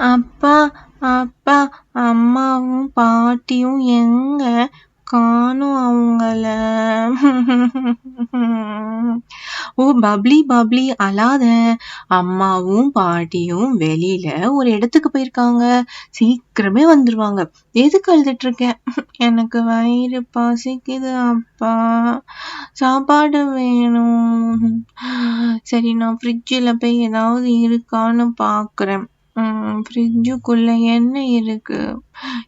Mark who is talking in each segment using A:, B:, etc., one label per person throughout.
A: அப்பா அப்பா அம்மாவும் பாட்டியும் எங்க? காணோம் அவங்கள. ஓ பப்ளி பப்ளி அழாத. அம்மாவும் பாட்டியும் வெளியில ஒரு இடத்துக்கு போயிருக்காங்க. சீக்கிரமே வந்துருவாங்க. எதுக்கு அழுதுட்டு இருக்க எனக்கு வயிறு பசிக்குது அப்பா. சாப்பாடு வேணும். சரி நான் ஃப்ரிட்ஜில் போய் ஏதாவது இருக்கான்னு பார்க்குறேன் ஃப்ரிட்ஜுக்குள்ள என்ன இருக்கு.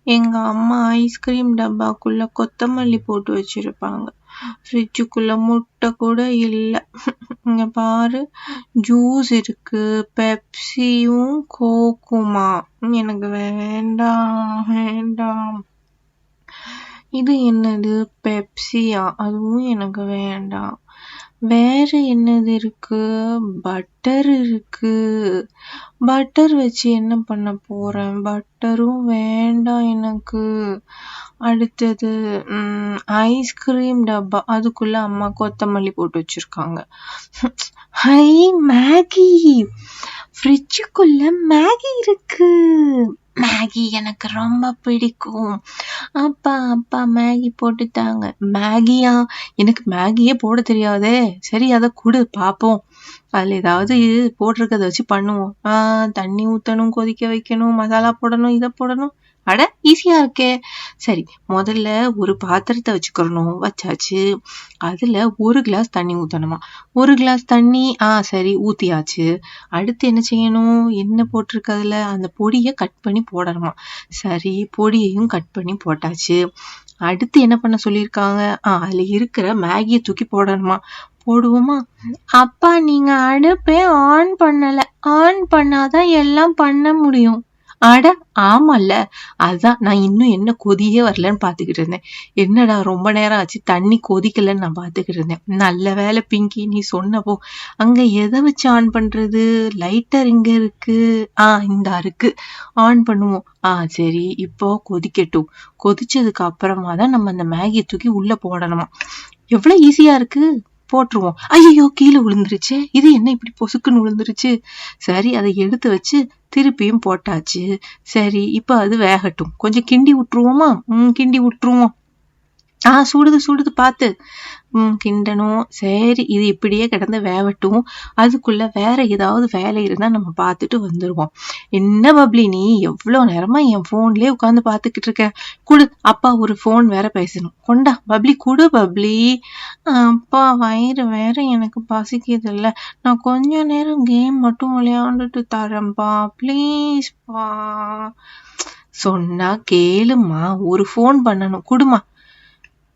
A: எங்க அம்மா ஐஸ்கிரீம் டப்பாக்குள்ள கொத்தமல்லி போட்டு வச்சிருப்பாங்க. ஃப்ரிட்ஜுக்குள்ள முட்டை கூட இல்ல. இங்க பாரு ஜூஸ் இருக்கு பெப்சியும் கோக்குமா எனக்கு வேண்டாம் வேண்டாம் இது என்னது? பெப்சியா அதுவும் எனக்கு வேண்டாம். வேற என்னது இருக்கு? பட்டர் இருக்கு. பட்டர் வச்சு என்ன பண்ண போறேன்? பட்டரும் வேண்டாம் எனக்கு. அடுத்தது ம், ஐஸ்கிரீம் டப்பா. அதுக்குள்ள அம்மா கொத்தமல்லி போட்டு வச்சிருக்காங்க. Hi Maggi. ஃப்ரிட்ஜுக்குள்ள மேகி இருக்கு. மேகி எனக்கு ரொம்ப பிடிக்கும். அப்பா அப்பா மேகி போட்டுட்டாங்க. மேகியா? எனக்கு மேகியே போட தெரியாதே. சரி அதை கொடு பார்ப்போம் அதுல ஏதாவது போட்டிருக்கத வச்சு பண்ணுவோம். ஆஹ் தண்ணி ஊத்தணும் கொதிக்க வைக்கணும் மசாலா போடணும் இதை போடணும். அட ஈஸியா இருக்கே. சரி முதல்ல ஒரு பாத்திரத்தை வச்சுக்கிறணும். வச்சாச்சு. அதுல ஒரு கிளாஸ் தண்ணி ஊத்தணுமா? ஒரு கிளாஸ் தண்ணி ஆ சரி ஊத்தியாச்சு. அடுத்து என்ன செய்யணும்? என்ன போட்டிருக்கு அதுல? அந்த பொடியை கட் பண்ணி போடணுமா? சரி பொடியையும் கட் பண்ணி போட்டாச்சு. அடுத்து என்ன பண்ண சொல்லியிருக்காங்க? ஆ அதுல இருக்கிற மேகியை தூக்கி போடணுமா? போடுவோமா? அப்பா நீங்க அடுப்பே ஆன் பண்ணல. ஆன் பண்ணாதான் எல்லாம் பண்ண முடியும். அட ஆமால்ல. அதான் நான் இன்னும் என்ன கொதியே வரலன்னு பாத்துக்கிட்டு இருந்தேன். என்னடா ரொம்ப நேரம் ஆச்சு தண்ணி கொதிக்கலன்னு நான் பாத்துக்கிட்டு இருந்தேன். நல்ல வேலை பிங்கி நீ சொன்னப்போ அங்க எதை வச்சு ஆன் பண்றது? லைட்டர் இங்க இருக்கு. ஆ இந்தா இருக்கு. ஆன் பண்ணுவோம். ஆ சரி இப்போ கொதிக்கட்டும். கொதிச்சதுக்கு அப்புறமா தான் நம்ம அந்த மேகியை தூக்கி உள்ள போடணுமா. எவ்வளவு ஈஸியா இருக்கு? போட்டுருவோம். ஐயோ கீழே விழுந்துருச்சு. இது என்ன இப்படி பொசுக்குன்னு விழுந்துருச்சு? சரி அதை எடுத்து வச்சு திருப்பியும் போட்டாச்சு. சரி இப்ப அது வேகட்டும். கொஞ்சம் கிண்டி விட்டுருவோமா? ம் கிண்டி விட்டுருவோம். ஆ சுடுது சுடுது பார்த்து. ம் கிண்டணும். சரி இது இப்படியே கிடந்து வேகட்டும். அதுக்குள்ள வேற ஏதாவது வேலை இருந்தா நம்ம பார்த்துட்டு வந்துருவோம். என்ன பப்ளி நீ? எவ்வளோ நேரமா என் போன்லயே உட்காந்து பார்த்துக்கிட்டு இருக்க? குடு அப்பா ஒரு ஃபோன் வேற பேசணும். கொண்டா பப்ளி குடு பப்ளி. அப்பா வயிறு வேற எனக்கு பசிக்குதுல்ல. நான் கொஞ்ச நேரம் கேம் மட்டும் விளையாண்டுட்டு தரேன்ப்பா ப்ளீஸ்ப்பா சொன்னா கேளுமா ஒரு ஃபோன் பண்ணணும். குடுமா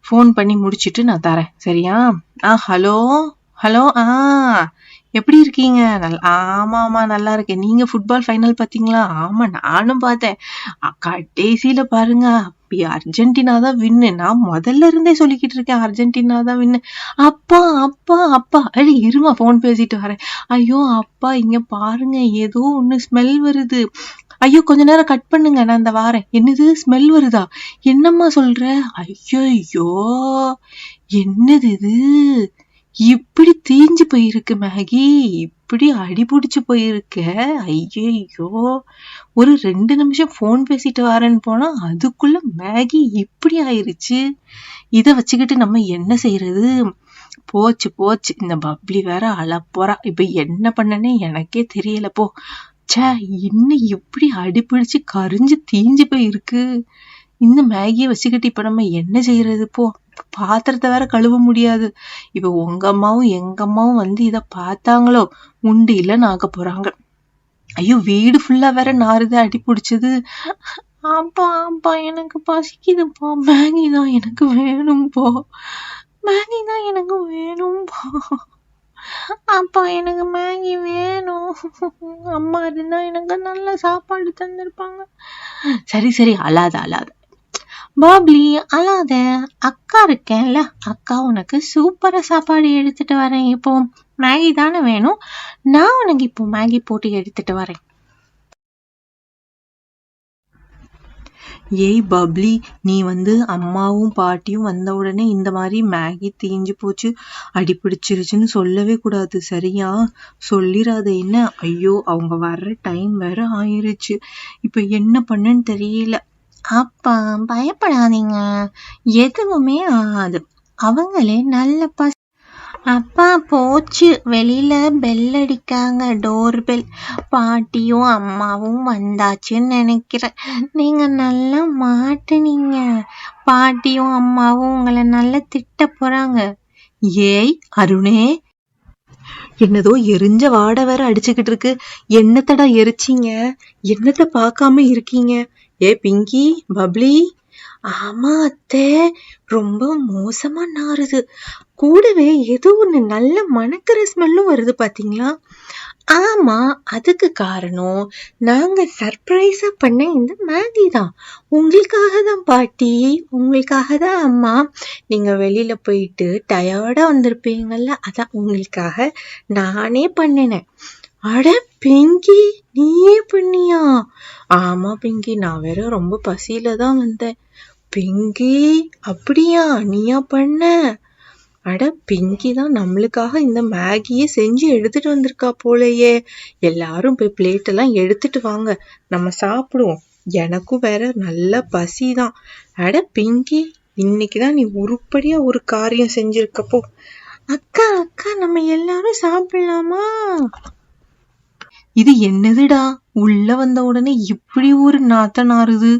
A: ஃபோன் பண்ணி முடிச்சிட்டு நான் தரேன். சரியா? ஆ ஹலோ ஹலோ ஆ. எப்படி இருக்கீங்க? நல் ஆமா ஆமா நல்லா இருக்கேன். நீங்க ஃபுட்பால் ஃபைனல் பாத்தீங்களா ஆமா நானும் பார்த்தேன். அ, கடைசியில பாருங்க. அப்படி அர்ஜென்டினா தான் வின்னு நான் முதல்ல இருந்தே சொல்லிக்கிட்டு இருக்கேன் அர்ஜென்டினா தான் வின்னு அப்பா அப்பா அப்பா. அடி இருமா ஃபோன் பேசிட்டு வரேன். ஐயோ அப்பா இங்க பாருங்க ஏதோ ஒண்ணு ஸ்மெல் வருது. ஐயோ கொஞ்ச நேரம் கட் பண்ணுங்க நான் இந்த வாரேன். என்னது ஸ்மெல் வருதா? என்னம்மா சொல்ற? ஐயோ என்னது இது? இப்படி தீஞ்சு போயிருக்கு மேகி இப்படி அடிபிடிச்சு போயிருக்க. ஐயோ ஒரு ரெண்டு நிமிஷம் ஃபோன் பேசிட்டு வரேன்னு போனா அதுக்குள்ள மேகி இப்படி ஆயிருச்சு. இதை வச்சுக்கிட்டு நம்ம என்ன செய்யறது போச்சு போச்சு. இந்த பப்ளி வேற அழப்போறா. இப்ப என்ன பண்ணனே எனக்கே தெரியல போ. ச்சே இன்னும் இப்படி அடிபிடிச்சு கரிஞ்சு தீஞ்சு போயிருக்கு. இந்த மேகியை வச்சுக்கிட்டு இப்ப நம்ம என்ன செய்யறது போ? பாத்திரத்தை வேற கழுவ முடியாது. இப்ப உங்க அம்மாவும் எங்க அம்மாவும் வந்து இத பார்த்தாங்களோ? உண்டு இல்லைன்னு ஆக போறாங்க. ஐயோ வீடு ஃபுல்லா வேற நாறுது அடி பிடிச்சது. அப்பா அப்பா எனக்கு பசிக்குதுப்பா. மேகி தான் எனக்கு வேணும்பா. மேகி தான் எனக்கு வேணும்பா. அப்பா எனக்கு மேகி வேணும். அம்மா இருந்தா எனக்கு நல்ல சாப்பாடு தந்திருப்பாங்க. சரி சரி அழாத அழாத. பாப்லி அழாத அக்கா இருக்கேன்ல அக்கா உனக்கு சூப்பரா சாப்பாடு எடுத்துட்டு வரேன் இப்போ. மேகி தானே வேணும்? நான் உனக்கு இப்போ மேகி போட்டு எடுத்துட்டு வரேன். ஏய் பப்ளி நீ வந்து அம்மாவும் பாட்டியும் வந்த உடனே இந்த மாதிரி மேகி தீஞ்சு போச்சு. அடி பிடிச்சிருச்சுன்னு சொல்லவே கூடாது சரியா? சொல்லிடாத என்ன? ஐயோ அவங்க வர்ற டைம் வேற ஆயிருச்சு. இப்ப என்ன பண்ணுன்னு தெரியல.
B: அப்பா பயப்படாதீங்க. எதுவுமே ஆகாது. அவங்களே நல்ல பச. அப்பா போச்சு. வெளியில பெல் அடிக்காங்க. டோர் பெல் பாட்டியும் அம்மாவும் வந்தாச்சுன்னு நினைக்கிறேன். நீங்க நல்லா மாட்டுனீங்க. பாட்டியும் அம்மாவும் உங்களை நல்லா திட்ட போறாங்க.
A: ஏய் அருணே. என்னதோ எரிஞ்ச வாடை வேற அடிச்சுக்கிட்டு இருக்கு. என்னத்தடா எரிச்சீங்க? என்னத்த பார்க்காம இருக்கீங்க? ஏ பிங்கி பப்ளி? ஆமா அத்தை ரொம்ப மோசமா நாறுது. கூடவே ஏதோ ஒண்ணு நல்ல மணக்கிற ஸ்மெல்லும் வருது பாத்தீங்களா? ஆமா அதுக்கு காரணம் நாங்க சர்ப்ரைஸா பண்ண இந்த மேகி தான். உங்களுக்காக தான் பாட்டி உங்களுக்காக தான் அம்மா. நீங்க வெளியில போயிட்டு டயர்டா வந்திருப்பீங்கள்ல அதான் உங்களுக்காக நானே பண்ணினேன். அட பிங்கி நீயே பண்ணியா? ஆமா பிங்கி நான் வேற ரொம்ப பசியில தான் வந்தேன். பிங்கி அப்படியா? நீயா பண்ண? அட பிங்கி தான் நம்மளுக்காக இந்த மேகியை செஞ்சு எடுத்துட்டு வந்திருக்கா போலயே. எல்லாரும் போய் பிளேட் எல்லாம் எடுத்துட்டு வாங்க. நம்ம சாப்பிடுவோம். எனக்கும் வேற நல்ல பசி தான். அட பிங்கி இன்னைக்குதான் நீ உருப்படியா ஒரு காரியம் செஞ்சிருக்கப்போ.
B: அக்கா அக்கா நம்ம எல்லாரும் சாப்பிடலாமா?
A: இது என்னதுடா? உள்ள வந்த உடனே இப்படி ஒரு நாத்த நாறுது